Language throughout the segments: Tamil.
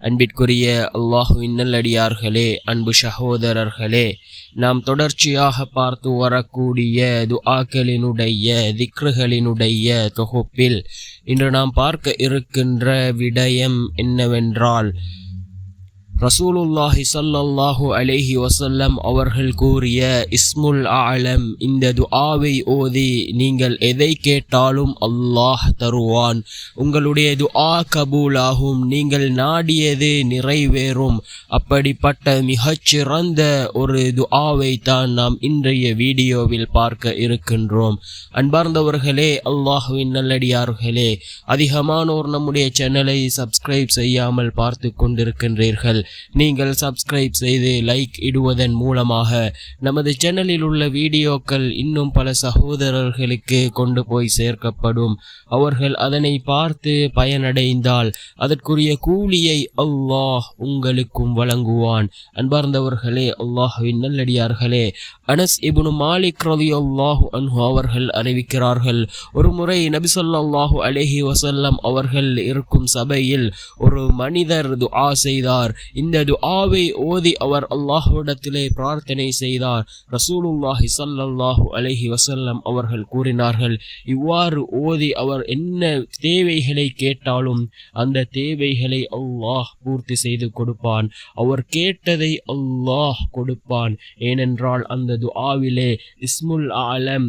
அன்பிற்குரிய அல்லாஹுவின் நல்லடியார்களே அன்பு சகோதரர்களே நாம் தொடர்ச்சியாக பார்த்து வரக்கூடிய துஆக்களினுடைய திக்ருகளினுடைய தொகுப்பில் இன்று நாம் பார்க்க இருக்கின்ற விடயம் என்னவென்றால் ரசூலுல்லாஹி சல்லல்லாஹு அலைஹி வசல்லம் அவர்கள் கூறிய இஸ்முல் ஆலம் இந்த துஆவை ஓதி நீங்கள் எதை கேட்டாலும் அல்லாஹ் தருவான். உங்களுடைய துஆ கபூலாகும் நீங்கள் நாடியது நிறைவேறும். அப்படிப்பட்ட மிகச்சிறந்த ஒரு துஆவை தான் நாம் இன்றைய வீடியோவில் பார்க்க இருக்கின்றோம். அன்பார்ந்தவர்களே அல்லாஹுவின் நல்லடியார்களே அதிகமானோர் நம்முடைய சேனலை சப்ஸ்கிரைப் செய்யாமல் பார்த்து கொண்டிருக்கின்றீர்கள். நீங்கள் சப்ஸ்கிரைப் செய்து லைக் இடுவதன் மூலமாக நமது சேனலில் உள்ள வீடியோக்கள் இன்னும் பல சகோதரர்களுக்கு கொண்டு போய் சேர்க்கப்படும். அவர்கள் அதனை பார்த்து பயனடைந்தால் அதற்குரிய கூலியை அல்லாஹ் உங்களுக்கும் வழங்குவான். அன்பார்ந்தவர்களே அல்லாஹுவின் நல்லடியார்களே அனஸ் இபுனு மாலிக் ரவி அல்லாஹு அன்ஹு அவர்கள் அறிவிக்கிறார்கள் ஒரு முறை நபிசல்லாஹு அலேஹி வசல்லம் அவர்கள் இருக்கும் சபையில் ஒரு மனிதர் துஆ செய்தார். இந்த துஆவை ஓதி அவர் அல்லாஹுவிடத்திலே பிரார்த்தனை செய்தார். ரசூலுல்லாஹி சல்லல்லாஹு அலஹி வசல்லம் அவர்கள் கூறினார்கள் இவ்வாறு ஓதி அவர் என்ன தேவைகளை கேட்டாலும் அந்த தேவைகளை அல்லாஹ் பூர்த்தி செய்து கொடுப்பான். அவர் கேட்டதை அல்லாஹ் கொடுப்பான். ஏனென்றால் அந்த துஆவிலே இஸ்முல் ஆலம்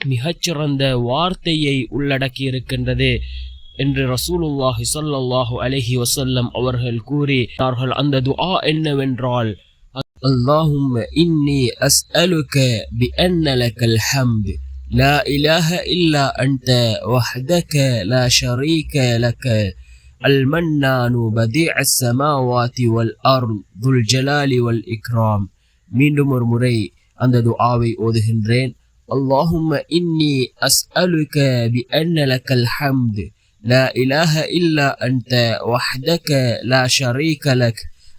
மிகச்சிறந்த வார்த்தையை உள்ளடக்கி இருக்கின்றது என்று ரசூலுல்லாஹி ஸல்லல்லாஹு அலைஹி வஸல்லம் அவர்கள் கூறினார்கள் அந்த துஆ என்னவென்றால் اللهم إني أسألك بأن لك الحمد لا إله إلا أنت وحدك لا شريك لك المنان بديع السماوات والأرض ذو الجلال والإكرام மீண்டும் ஒரு முறை அந்த துஆவை ஓதுகின்றேன் اللهم إني أسألك بأن لك الحمد لا إله إلا أنت وحدك لا شريك لك.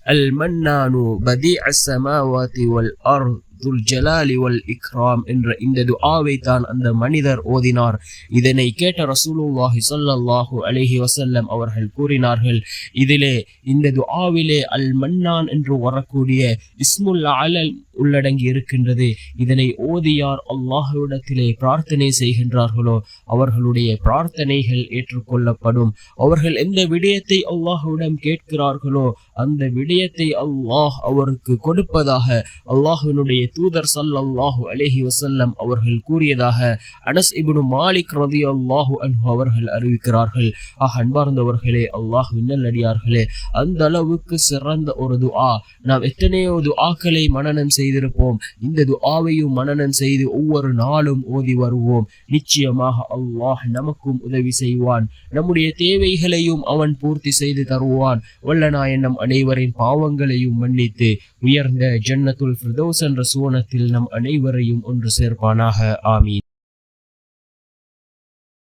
المنان بديع السماوات والأرض. துல் ஜலாலி வல் இக்ராம் என்ற இந்த துஆவை தான் அந்த மனிதர் ஓதினார். இதனை கேட்ட ரசூலுல்லாஹி ஸல்லல்லாஹு அலிஹி வசல்லம் அவர்கள் கூறினார்கள் இதிலே இந்த துஆவிலே அல் மன்னான் என்று வரக்கூடிய இஸ்முல் அலல் உள்ளடங்கி இருக்கின்றது. இதனை ஓதியார் அல்லாஹுவிடத்திலே பிரார்த்தனை செய்கின்றார்களோ அவர்களுடைய பிரார்த்தனைகள் ஏற்றுக்கொள்ளப்படும். அவர்கள் எந்த விடயத்தை அல்லாஹ்விடம் கேட்கிறார்களோ அந்த விடயத்தை அல்லாஹ் அவருக்கு கொடுப்பதாக அல்லாஹுவினுடைய தூதர் சல்லாஹு அலேஹி வசல்லம் அவர்கள் கூறியதாக அனஸ் இபுனு மாலிக் ரதி அல்லாஹு அன்ஹு அவர்கள் அறிவிக்கிறார்கள். ஆக அன்பார்ந்தவர்களே அல்லாஹ் நல்லடியார்களே அந்த அளவுக்கு சிறந்த ஒரு துஆ. நாம் எத்தனையோ துஆக்களை மனனம் செய்திருப்போம். இந்த துஆவையும் மனனம் செய்து ஒவ்வொரு நாளும் ஓதி வருவோம். நிச்சயமாக அல்லாஹ் நமக்கும் உதவி செய்வான். நம்முடைய தேவைகளையும் அவன் பூர்த்தி செய்து தருவான். வல்லனா எண்ணம் அனைவரின் பாவங்களையும் மன்னித்து உயர்ந்த ஜன்னத்துல் ஃபிர்தௌஸ் என்ற சுவனத்தில் நம் அனைவரையும் ஒன்று சேர்ப்பானாக. ஆமீன்.